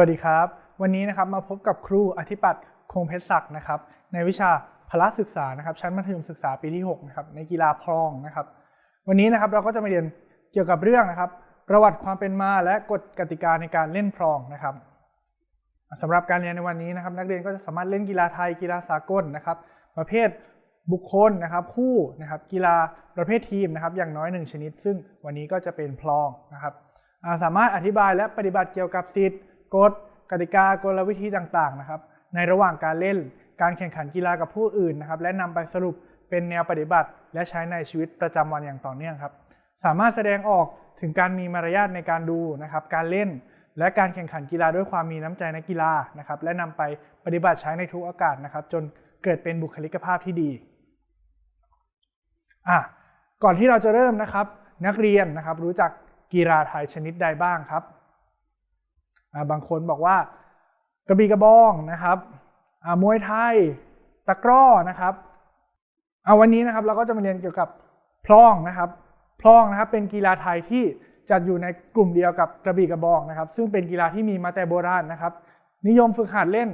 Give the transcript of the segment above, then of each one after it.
วัสดีครับ วันนี้นะครับมาพบกับครูอธิปัตย์คงเพชรศักดิ์นะครับในวิชาพละศึกษานะครับชั้นมัธยมศึกษาปีที่6นะครับในกีฬาพลองนะครับ วันนี้นะครับเราก็จะมาเรียนเกี่ยวกับเรื่องนะครับ ประวัติความเป็นมาและกฎกติกาในการเล่นพลองนะครับสำหรับการเรียนในวันนี้นะครับ นักเรียนก็จะสามารถเล่นกีฬาไทยกีฬาสากลนะครับ ประเภทบุคคลนะครับคู่นะครับกีฬาประเภททีมนะครับ อย่างน้อยหนึ่งชนิด ซึ่งวันนี้ก็จะเป็นพลองนะครับสามารถอธิบายและปฏิบัติเกี่ยวกับสิทธิ์ กฎกติกากลวิธีต่างๆนะครับ ในระหว่างการเล่นการแข่งขันกีฬากับผู้อื่นนะครับ และนำไปสรุปเป็นแนวปฏิบัติ และใช้ในชีวิตประจำวันอย่างต่อเนื่องครับ สามารถแสดงออกถึงการมีมารยาทในการดูนะครับ การเล่น และการแข่งขันกีฬาด้วยความมีน้ำใจนักกีฬานะครับ และนำไปปฏิบัติใช้ในทุกโอกาสนะครับ จนเกิดเป็นบุคลิกภาพที่ดีอะก่อนที่เราจะเริ่มนะครับ นักเรียนนะครับ รู้จักกีฬาไทยชนิดใดบ้างครับ บางคนบอกว่ากระบี่กระบองนะครับมวยไทยตะกร้อนะครับเอาวันนี้นะครับเราก็จะมาเรียนเกี่ยวกับพลองนะครับพลองนะครับเป็นกีฬาไทยที่จัดอยู่ในกลุ่มเดียวกับกระบี่กระบองนะครับ ซึ่งเป็นกีฬาที่มีมาแต่โบราณนะครับ นิยมฝึกหัดเล่น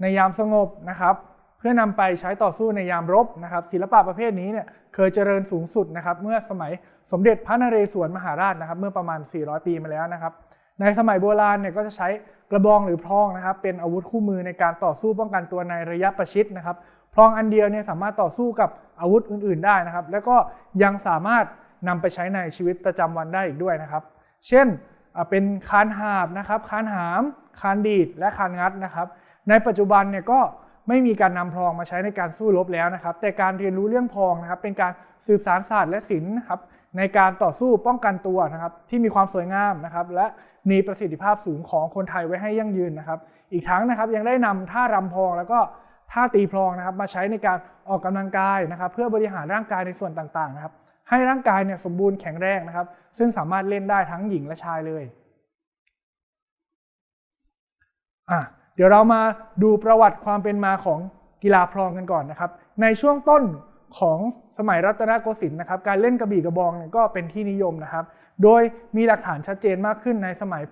ในยามสงบนะครับ เพื่อนำไปใช้ต่อสู้ในยามรบนะครับ ศิลปะประเภทนี้เนี่ยเคยเจริญสูงสุดนะครับ เมื่อสมัยสมเด็จพระนเรศวรมหาราชนะครับ เมื่อประมาณ 400 ปีมาแล้วนะครับ ในสมัยโบราณเนี่ยก็จะใช้กระบองหรือพลองนะครับเป็นอาวุธคู่มือในการต่อสู้ป้องกันตัวในระยะประชิดนะครับพลองอันเดียวเนี่ยสามารถต่อสู้กับอาวุธอื่น ๆ ได้นะครับ แล้วก็ยังสามารถนำไปใช้ในชีวิตประจำวันได้อีกด้วยนะครับ เช่นเป็นคานหาบนะครับคานหามคานดีดและคานงัดนะครับ ในปัจจุบันเนี่ยก็ไม่มีการนำพลองมาใช้ในการสู้รบแล้วนะครับ แต่การเรียนรู้เรื่องพลองนะครับ เป็นการสืบสานศาสตร์และศิลป์นะครับในการต่อสู้ป้องกันตัวนะครับ ที่มีความสวยงามนะครับ และ มีประสิทธิภาพสูงของคนไทยไว้ให้ยั่งยืนนะครับ อีกทั้งนะครับยังได้นำท่ารำพองแล้วก็ท่าตีพลองนะครับ มาใช้ในการออกกำลังกายนะครับ เพื่อบริหารร่างกายในส่วนต่างๆนะครับ ให้ร่างกายเนี่ยสมบูรณ์แข็งแรงนะครับ ซึ่งสามารถเล่นได้ทั้งหญิงและชายเลยอะเดี๋ยวเรามาดูประวัติความเป็นมาของกีฬาพลองกันก่อนนะครับ ในช่วงต้นของสมัยรัตนโกสินทร์นะครับ การเล่นกระบี่กระบองเนี่ยก็เป็นที่นิยมนะครับ โดยมีหลักฐานชัดเจนมากขึ้นในสมัย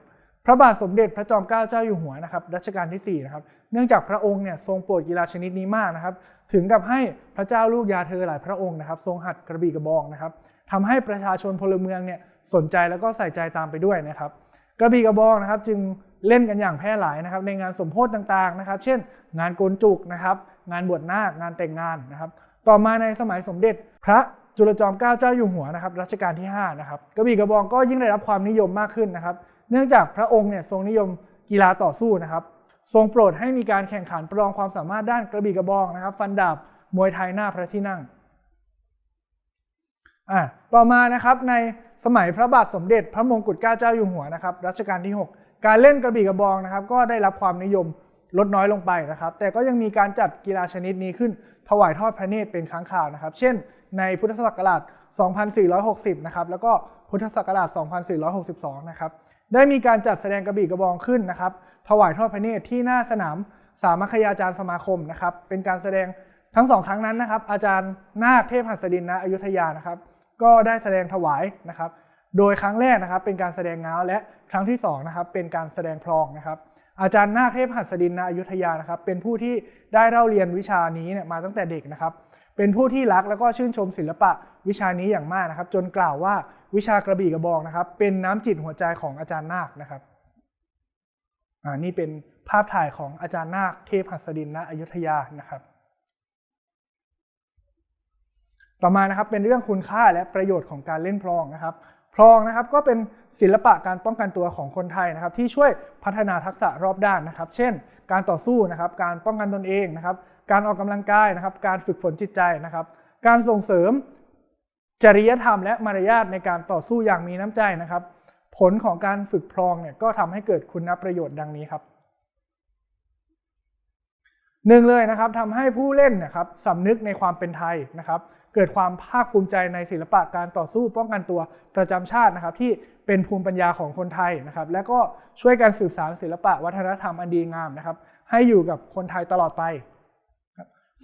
พระบาทสมเด็จพระจอมเกล้าเจ้าอยู่หัวนะครับรัชกาลที่4นะครับเนื่องจากพระองค์เนี่ยทรงโปรดกีฬาชนิดนี้มากนะครับ ถึงกับให้พระเจ้าลูกยาเธอหลายพระองค์นะครับ ทรงหัดกระบี่กระบองนะครับทำให้ประชาชนพลเมืองเนี่ยสนใจแล้วก็ใส่ใจตามไปด้วยนะครับ กระบี่กระบองนะครับ จึงเล่นกันอย่างแพร่หลายนะครับ ในงานสมโพธิต่างๆนะครับ เช่น งานโกนจุกนะครับ งานบวชนาคงานแต่งงานนะครับ ต่อมาในสมัยสมเด็จพระ จุลจอมเกล้าเจ้าอยู่หัวนะครับรัชกาลที่5นะครับกระบี่กระบองก็ยิ่งได้รับความนิยมมากขึ้นนะครับ เนื่องจากพระองค์เนี่ยทรงนิยมกีฬาต่อสู้นะครับ ทรงโปรดให้มีการแข่งขันประลองความสามารถด้านกระบี่กระบองนะครับ ฟันดาบมวยไทยหน้าพระที่นั่งอ่าต่อมานะครับในสมัยพระบาทสมเด็จพระมงกุฎเกล้าเจ้าอยู่หัวนะครับรัชกาลที่ 6 การเล่นกระบี่กระบองนะครับ ก็ได้รับความนิยมลดน้อยลงไปนะครับ แต่ก็ยังมีการจัดกีฬาชนิดนี้ขึ้นถวายทอดพระเนตรเป็นครั้งคราวนะครับ เช่น ในพุทธศักราช 2460 นะครับ แล้วก็พุทธศักราช 2462 นะครับ ได้มีการจัดแสดงกระบี่กระบองขึ้นนะครับ ถวายทอดพระเนตรที่หน้าสนามสามัคคยาจารย์สมาคมนะครับ เป็นการแสดงทั้งสองครั้งนั้นนะครับ อาจารย์นาคเทพหัสดินณอยุธยานะครับ ก็ได้แสดงถวายนะครับ โดยครั้งแรกนะครับ เป็นการแสดงง้าวและครั้งที่2นะครับ เป็นการแสดงพลองนะครับอาจารย์นาคเทพหัสดินณอยุธยานะครับ เป็นผู้ที่ได้เล่าเรียนวิชานี้เนี่ยมาตั้งแต่เด็กนะครับ เป็นผู้ที่รักแล้วก็ชื่นชมศิลปะวิชานี้อย่างมากนะครับ จนกล่าวว่าวิชากระบี่กระบองนะครับ เป็นน้ำจิตหัวใจของอาจารย์นาคนะครับอ่านี่เป็นภาพถ่ายของอาจารย์นาคเทพหัสดินณอยุธยานะครับ ต่อมานะครับเป็นเรื่องคุณค่าและประโยชน์ของการเล่นพลองนะครับพลองนะครับก็เป็นศิลปะการป้องกันตัวของคนไทยนะครับ ที่ช่วยพัฒนาทักษะรอบด้านนะครับ เช่น การต่อสู้นะครับ การป้องกันตนเองนะครับ การออกกำลังกายนะครับ การฝึกฝนจิตใจนะครับ การส่งเสริมจริยธรรมและมารยาทในการต่อสู้อย่างมีน้ำใจนะครับ ผลของการฝึกพลองเนี่ยก็ทำให้เกิดคุณประโยชน์ดังนี้ครับหนึ่งเลยนะครับทำให้ผู้เล่นนะครับสำนึกในความเป็นไทยนะครับ เกิดความภาคภูมิใจในศิลปะการต่อสู้ป้องกันตัวประจำชาตินะครับ ที่เป็นภูมิปัญญาของคนไทยนะครับ และก็ช่วยกันสืบสานศิลปะวัฒนธรรมอันดีงามนะครับ ให้อยู่กับคนไทยตลอดไป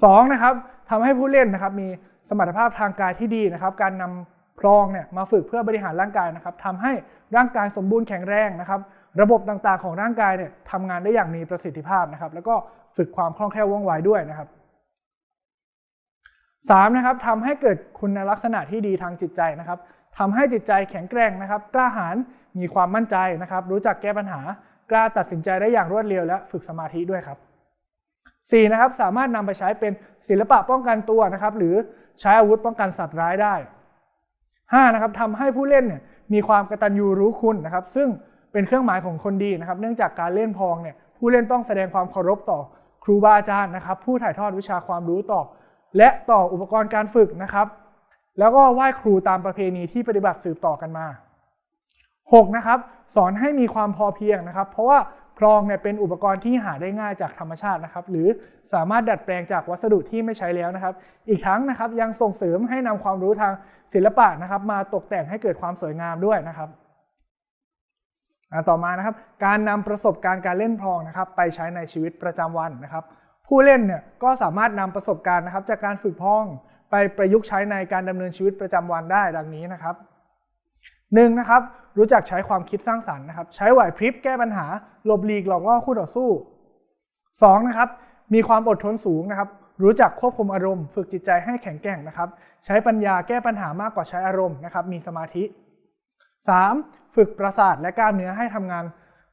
สองนะครับทำให้ผู้เล่นนะครับมีสมรรถภาพทางกายที่ดีนะครับ การนำพลองเนี่ยมาฝึกเพื่อบริหารร่างกายนะครับทำให้ร่างกายสมบูรณ์แข็งแรงนะครับ ระบบต่างๆของร่างกายเนี่ยทำงานได้อย่างมีประสิทธิภาพนะครับ แล้วก็ฝึกความคล่องแคล่วว่องไวด้วยนะครับสามนะครับทำให้เกิดคุณลักษณะที่ดีทางจิตใจนะครับทำให้จิตใจแข็งแกร่งนะครับ กล้าหาญมีความมั่นใจนะครับ รู้จักแก้ปัญหากล้าตัดสินใจได้อย่างรวดเร็วและฝึกสมาธิด้วยครับ 4. นะครับสามารถนำไปใช้เป็นศิลปะป้องกันตัวนะครับ หรือใช้อาวุธป้องกันสัตว์ร้ายได้ 5. นะครับทำให้ผู้เล่นเนี่ยมีความกระตัญญูรู้คุณนะครับ ซึ่งเป็นเครื่องหมายของคนดีนะครับ เนื่องจากการเล่นพองเนี่ยผู้เล่นต้องแสดงความเคารพต่อครูบาอาจารย์นะครับ ผู้ถ่ายทอดวิชาความรู้ต่อ และต่ออุปกรณ์การฝึกนะครับ แล้วก็ไหว้ครูตามประเพณีที่ปฏิบัติสืบต่อกันมา 6. นะครับสอนให้มีความพอเพียงนะครับ เพราะว่า คลองเนี่ยเป็นอุปกรณ์ที่หาได้ง่ายจากธรรมชาตินะครับ หรือสามารถดัดแปลงจากวัสดุที่ไม่ใช้แล้วนะครับ อีกทั้งนะครับยังส่งเสริมให้นำความรู้ทางศิลปะนะครับ มาตกแต่งให้เกิดความสวยงามด้วยนะครับต่อมานะครับ การนำประสบการณ์การเล่นพลองนะครับ ไปใช้ในชีวิตประจำวันนะครับ ผู้เล่นเนี่ยก็สามารถนำประสบการณ์นะครับ จากการฝึกพองไปประยุกต์ใช้ในการดำเนินชีวิตประจำวันได้ดังนี้นะครับ หนึ่งนะครับรู้จักใช้ความคิดสร้างสรรค์นะครับ ใช้ไหวพริบแก้ปัญหาหลบหลีกหลอกล่อคู่ต่อสู้สองนะครับมีความอดทนสูงนะครับ รู้จักควบคุมอารมณ์ ฝึกจิตใจให้แข็งแกร่งนะครับ ใช้ปัญญาแก้ปัญหามากกว่าใช้อารมณ์นะครับ มีสมาธิ 3. ฝึกประสาทและกล้ามเนื้อให้ทำงาน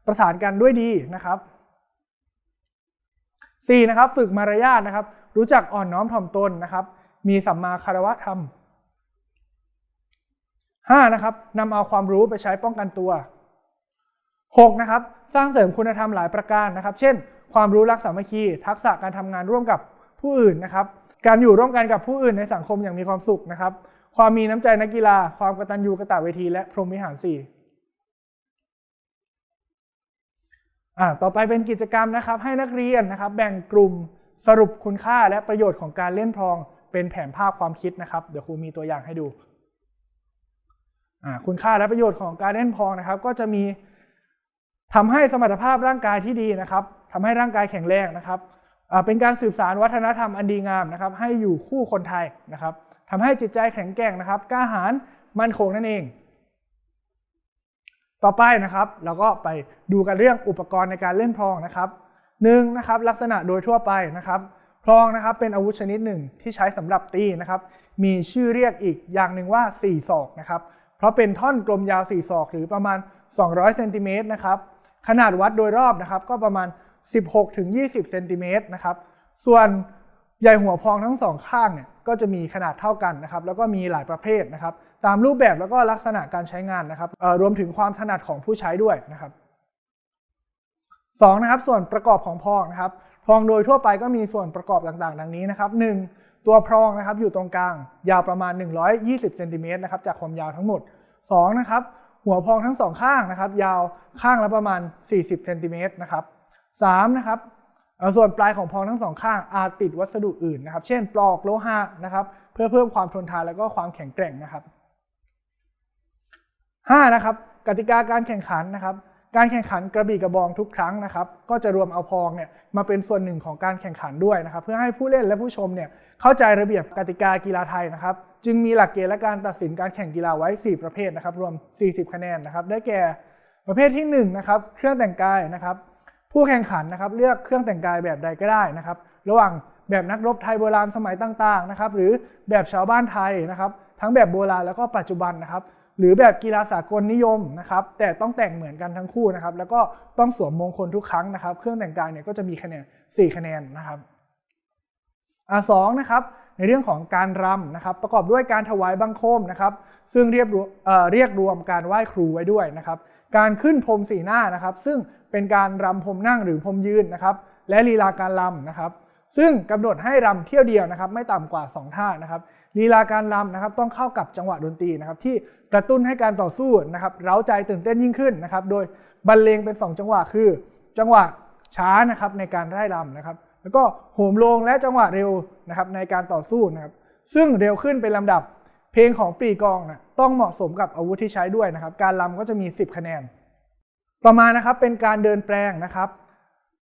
ประสานกันด้วยดีนะครับ 4. นะครับ ฝึกมารยาทนะครับ รู้จักอ่อนน้อมถ่อมตนนะครับ มีสัมมาคารวะธรรม 5. นะครับนำเอาความรู้ไปใช้ป้องกันตัว 6. นะครับสร้างเสริมคุณธรรมหลายประการนะครับ เช่น ความรู้รักสามัคคี ทักษะการทำงานร่วมกับผู้อื่นนะครับ การอยู่ร่วมกันกับผู้อื่นในสังคมอย่างมีความสุขนะครับ ความมีน้ำใจนักกีฬา ความกตัญญูกตเวที และพรหมวิหารสี่อ่าต่อไปเป็นกิจกรรมนะครับ ให้นักเรียนนะครับ แบ่งกลุ่มสรุปคุณค่าและประโยชน์ของการเล่นพลอง เป็นแผนภาพความคิดนะครับ เดี๋ยวครูมีตัวอย่างให้ดู คุณค่าและประโยชน์ของการเล่นพองนะครับ ก็จะมีทำให้สมรรถภาพร่างกายที่ดีนะครับทำให้ร่างกายแข็งแรงนะครับเป็นการสืบสารวัฒนธรรมอันดีงามนะครับ ให้อยู่คู่คนไทยนะครับทำให้จิตใจแข็งแกร่งนะครับกล้าหาญมั่นคงนั่นเอง ต่อไปนะครับเราก็ไปดูกันเรื่องอุปกรณ์ในการเล่นพลองนะครับหนึ่งนะครับลักษณะโดยทั่วไปนะครับพลองนะครับเป็นอาวุธชนิดหนึ่งที่ใช้สำหรับตีนะครับ มีชื่อเรียกอีกอย่างหนึ่งว่า4ศอกนะครับ เพราะเป็นท่อนกลมยาว 4 ศอก หรือประมาณ 200เซนติเมตรนะครับ ขนาดวัดโดยรอบนะครับ ก็ประมาณ 16-20เซนติเมตรนะครับ ส่วนใหญ่หัวพองทั้งสองข้างเนี่ยก็จะมีขนาดเท่ากันนะครับ แล้วก็มีหลายประเภทนะครับ ตามรูปแบบแล้วก็ลักษณะการใช้งานนะครับรวมถึงความถนัดของผู้ใช้ด้วยนะครับสองนะครับ ส่วนประกอบของพองนะครับ พองโดยทั่วไปก็มีส่วนประกอบต่างๆ ดังนี้นะครับ 1 ตัวพรองนะครับอยู่ตรงกลาง ยาวประมาณ 120เซนติเมตรนะครับจากความยาวทั้งหมด2นะครับหัวพองทั้งสองข้างนะครับ ยาวข้างละประมาณ 40เซนติเมตรนะครับ3นะครับส่วนปลายของพองทั้งสองข้างอาจติดวัสดุอื่นนะครับ เช่น ปลอกโลหะนะครับ เพื่อเพิ่มความทนทานและก็ความแข็งแกร่งนะครับ5นะครับกติกาการแข่งขันนะครับ การแข่งขันกระบี่กระบองทุกครั้งนะครับก็จะรวมเอาพองเนี่ยมาเป็นส่วนหนึ่งของการแข่งขันด้วยนะครับเพื่อให้ผู้เล่นและผู้ชมเนี่ยเข้าใจระเบียบกติกากีฬาไทยนะครับจึงมีหลักเกณฑ์และการตัดสินการแข่งกีฬาไว้ 4 ประเภทนะครับรวม 40 คะแนนนะครับได้แก่ประเภทที่1นะครับเครื่องแต่งกายนะครับผู้แข่งขันนะครับเลือกเครื่องแต่งกายแบบใดก็ได้นะครับระหว่างแบบนักรบไทยโบราณสมัยต่างๆนะครับหรือแบบชาวบ้านไทยนะครับทั้งแบบโบราณแล้วก็ปัจจุบันนะครับ หรือแบบกีฬาสากลนิยมนะครับ แต่ต้องแต่งเหมือนกันทั้งคู่นะครับ แล้วก็ต้องสวมมงคลทุกครั้งนะครับ เครื่องแต่งกายเนี่ยก็จะมีคะแนน 4 คะแนนนะครับอ่าสองนะครับ ในเรื่องของการรำนะครับ ประกอบด้วยการถวายบังคมนะครับ ซึ่งเรียกเรียกรวมการไหว้ครูไว้ด้วยนะครับ การขึ้นพรมสีหน้านะครับ ซึ่งเป็นการรำพรมนั่งหรือพรมยืนนะครับ และลีลาการรำนะครับ ซึ่งกำหนดให้รำเที่ยวเดียวนะครับ ไม่ต่ำกว่า 2 ท่านะครับ ลีลาการรำนะครับต้องเข้ากับจังหวะดนตรีนะครับที่กระตุ้นให้การต่อสู้นะครับเร้าใจตื่นเต้นยิ่งขึ้นนะครับโดยบรรเลงเป็น 2 จังหวะคือ จังหวะช้านะครับในการไล่รำนะครับแล้วก็โหมลงและจังหวะเร็วนะครับในการต่อสู้นะครับซึ่งเร็วขึ้นเป็นลำดับเพลงของปีกองนะต้องเหมาะสมกับอาวุธที่ใช้ด้วยนะครับ การรำก็จะมี 10 คะแนน ต่อมานะครับเป็นการเดินแปลงนะครับ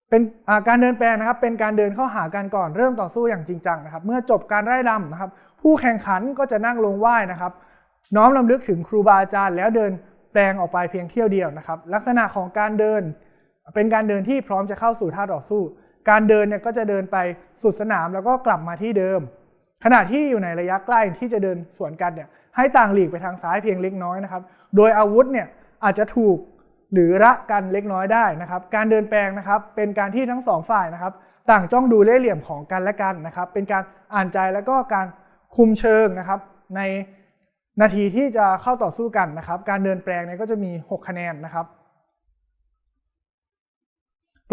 เป็นการเดินแปลงนะครับเป็นการเดินเข้าหากันก่อนเริ่มต่อสู้อย่างจริงจังนะครับ เมื่อจบการไล่รำนะครับ ผู้แข่งขันก็จะนั่งลงไหว้นะครับ น้อมลำลึกถึงครูบาอาจารย์แล้วเดินแปลงออกไปเพียงเที่ยวเดียวนะครับ ลักษณะของการเดิน เป็นการเดินที่พร้อมจะเข้าสู่ท่าต่อสู้ การเดินเนี่ยก็จะเดินไปสุดสนามแล้วก็กลับมาที่เดิม ขณะที่อยู่ในระยะใกล้ที่จะเดินสวนกันเนี่ยให้ต่างหลีกไปทางซ้ายเพียงเล็กน้อยนะครับ โดยอาวุธเนี่ยอาจจะถูกหรือระกันเล็กน้อยได้นะครับ การเดินแปลงนะครับ เป็นการที่ทั้งสองฝ่ายนะครับ ต่างจ้องดูเล่ห์เหลี่ยมของกันและกันนะครับ เป็นการอ่านใจแล้วก็การ คุมเชิงนะครับ ในนาทีที่จะเข้าต่อสู้กันนะครับ การเดินแปลงเนี่ยก็จะมี 6 คะแนนนะครับ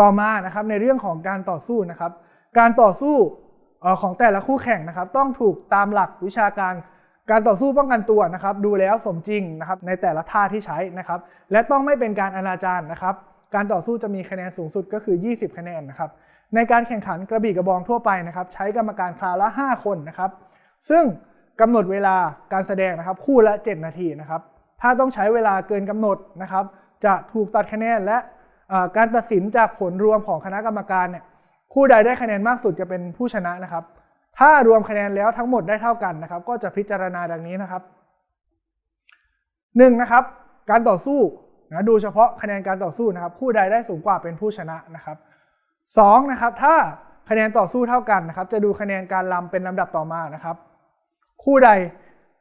ต่อมานะครับในเรื่องของการต่อสู้นะครับ การต่อสู้ของแต่ละคู่แข่งนะครับ ต้องถูกตามหลักวิชาการการต่อสู้ป้องกันตัวนะครับ ดูแล้วสมจริงนะครับ ในแต่ละท่าที่ใช้นะครับ และต้องไม่เป็นการอนาจารนะครับ การต่อสู้จะมีคะแนนสูงสุดก็คือ 20 คะแนนนะครับ ในการแข่งขันกระบี่กระบองทั่วไปนะครับ ใช้กรรมการคราวละ 5 คนนะครับ ซึ่งกำหนดเวลาการแสดงนะครับคู่ละ 7 นาทีนะครับ ถ้าต้องใช้เวลาเกินกำหนดนะครับ จะถูกตัดคะแนนและการตัดสินจากผลรวมของคณะกรรมการเนี่ยคู่ใดได้คะแนนมากสุดจะเป็นผู้ชนะนะครับ ถ้ารวมคะแนนแล้วทั้งหมดได้เท่ากันนะครับ ก็จะพิจารณาดังนี้นะครับหนึ่งนะครับ การต่อสู้นะดูเฉพาะคะแนนการต่อสู้นะครับคู่ใดได้สูงกว่าเป็นผู้ชนะนะครับสองนะครับถ้า คะแนนต่อสู้เท่ากันนะครับ จะดูคะแนนการลำเป็นลำดับต่อมานะครับ คู่ใด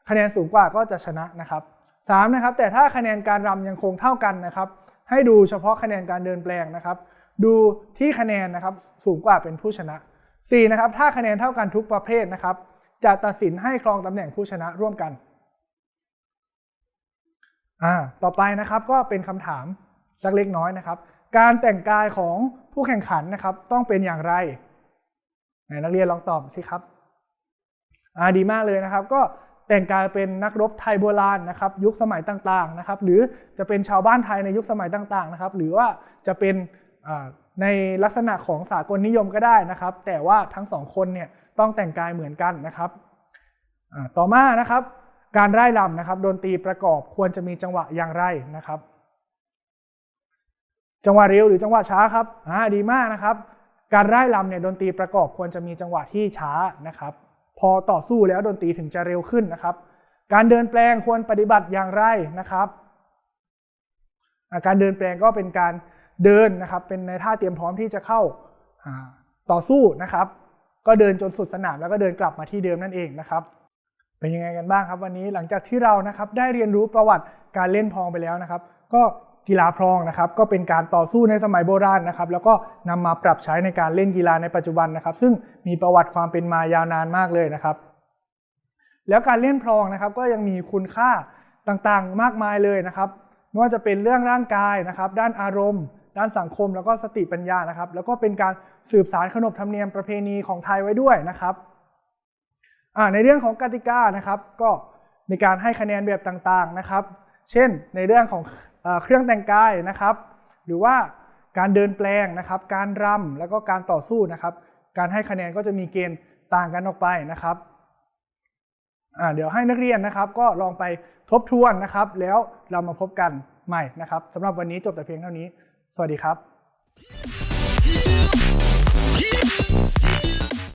คะแนนสูงกว่าก็จะชนะนะครับสามนะครับ แต่ถ้าคะแนนการรำยังคงเท่ากันนะครับ ให้ดูเฉพาะคะแนนการเดินแปลงนะครับ ดูที่คะแนนนะครับสูงกว่าเป็นผู้ชนะ4นะครับ ถ้าคะแนนเท่ากันทุกประเภทนะครับ จะตัดสินให้ครองตำแหน่งผู้ชนะร่วมกันอ่าต่อไปนะครับก็เป็นคำถามสักเล็กน้อยนะครับ การแต่งกายของผู้แข่งขันนะครับ ต้องเป็นอย่างไร นักเรียนลองตอบสิครับอ่าดีมากเลยนะครับ ก็แต่งกายเป็นนักรบไทยโบราณนะครับ ยุคสมัยต่างๆนะครับ หรือจะเป็นชาวบ้านไทยในยุคสมัยต่างๆนะครับ หรือว่าจะเป็นในลักษณะของสากลนิยมก็ได้นะครับ แต่ว่าทั้งสองคนเนี่ยต้องแต่งกายเหมือนกันนะครับต่อมานะครับ การไร่รำนะครับดนตรีประกอบควรจะมีจังหวะอย่างไรนะครับ จังหวะเร็วหรือจังหวะช้าครับอ่าดีมากนะครับ การไร่รำเนี่ยดนตรีประกอบควรจะมีจังหวะที่ช้านะครับ พอต่อสู้แล้วดนตรีถึงจะเร็วขึ้นนะครับ การเดินแปลงควรปฏิบัติอย่างไรนะครับ การเดินแปลงก็เป็นการเดินนะครับ เป็นในท่าเตรียมพร้อมที่จะเข้าอ่าต่อสู้นะครับ ก็เดินจนสุดสนามแล้วก็เดินกลับมาที่เดิมนั่นเองนะครับ เป็นยังไงกันบ้างครับวันนี้หลังจากที่เรานะครับได้เรียนรู้ประวัติการเล่นพองไปแล้วนะครับ ก็ กีฬาพลองนะครับก็เป็นการต่อสู้ในสมัยโบราณนะครับแล้วก็นำมาปรับใช้ในการเล่นกีฬาในปัจจุบันนะครับ ซึ่งมีประวัติความเป็นมายาวนานมากเลยนะครับ แล้วการเล่นพลองนะครับก็ยังมีคุณค่าต่างๆมากมายเลยนะครับไม่ว่าจะเป็นเรื่องร่างกายนะครับ ด้านอารมณ์ ด้านสังคมแล้วก็สติปัญญานะครับ แล้วก็เป็นการสืบสารขนบธรรมเนียมประเพณีของไทยไว้ด้วยนะครับในเรื่องของกติกานะครับก็มีการให้คะแนนแบบต่างๆนะครับ เช่นในเรื่องของ เครื่องแต่งกายนะครับ หรือว่าการเดินแปลงนะครับ การรำแล้วก็การต่อสู้นะครับ การให้คะแนนก็จะมีเกณฑ์ต่างกันออกไปนะครับเดี๋ยวให้นักเรียนนะครับ ก็ลองไปทบทวนนะครับ แล้วเรามาพบกันใหม่นะครับสำหรับวันนี้จบแต่เพียงเท่านี้ สวัสดีครับ